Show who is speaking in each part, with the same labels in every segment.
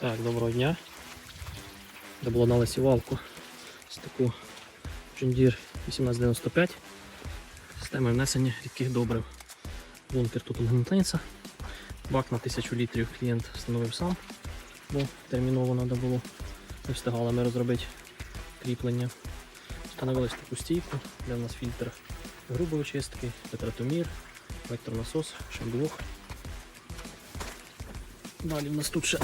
Speaker 1: Так, доброго дня. Де було з таку Deere 1895 системою внесення рідких добрив. Бункер тут гнутниця. Бак на 1000 літрів клієнт встановив сам, бо терміново треба було. Не встигали ми розробити кріплення. Встановились таку стійку, де в нас фільтр грубої очистки, петратомір, електронасос, шамблок. Далі в нас тут ще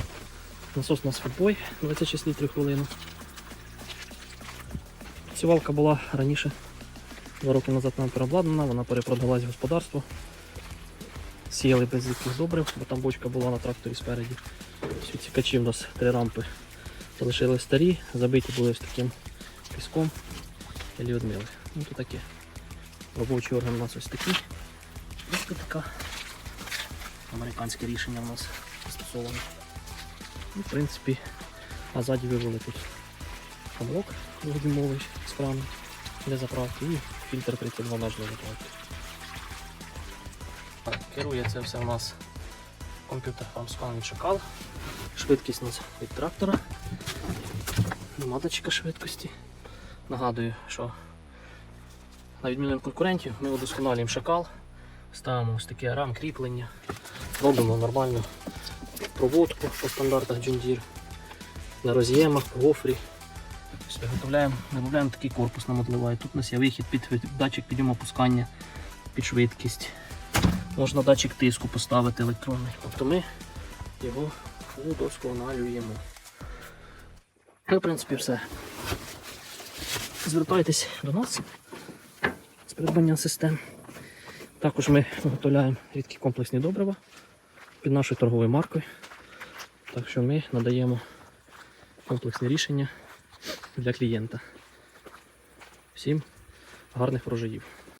Speaker 1: насос на футбой 26 літрів хвилину. Сівалка була раніше, два роки назад нам переобладнана, вона перепродалась господарство. Сіяли без яких добрив, бо там бочка була на тракторі спереді. Всі ці в нас три рампи залишили старі, забиті були ось таким піском і відмили. Ну то таке. Робочий орган у нас ось такий. Ось така американське рішення у нас застосоване. Ну, в принципі, а ззаді вивели тут хамлок дводюймовий справний для заправки і фільтр 32 наш для заправки. Керує це все у нас комп'ютер від Шакал. Швидкість у нас від трактора. Датчика швидкості. Нагадую, що на відміну від конкурентів ми удосконалюємо шакал, ставимо ось таке рам кріплення, робимо нормальну проводку по стандартах John Deere, на роз'ємах, по гофрі. Виготовляємо, виробляємо такий корпус на моделювання. Тут у нас є вихід під датчик підйому опускання під швидкість. Можна датчик тиску поставити електронний. Тобто ми його удосконалюємо. Ну, в принципі, все. Звертайтесь до нас з придбання систем. Також ми виготовляємо рідкі комплексні добрива під нашою торговою маркою. Так що ми надаємо комплексне рішення для клієнта. Всім гарних врожаїв!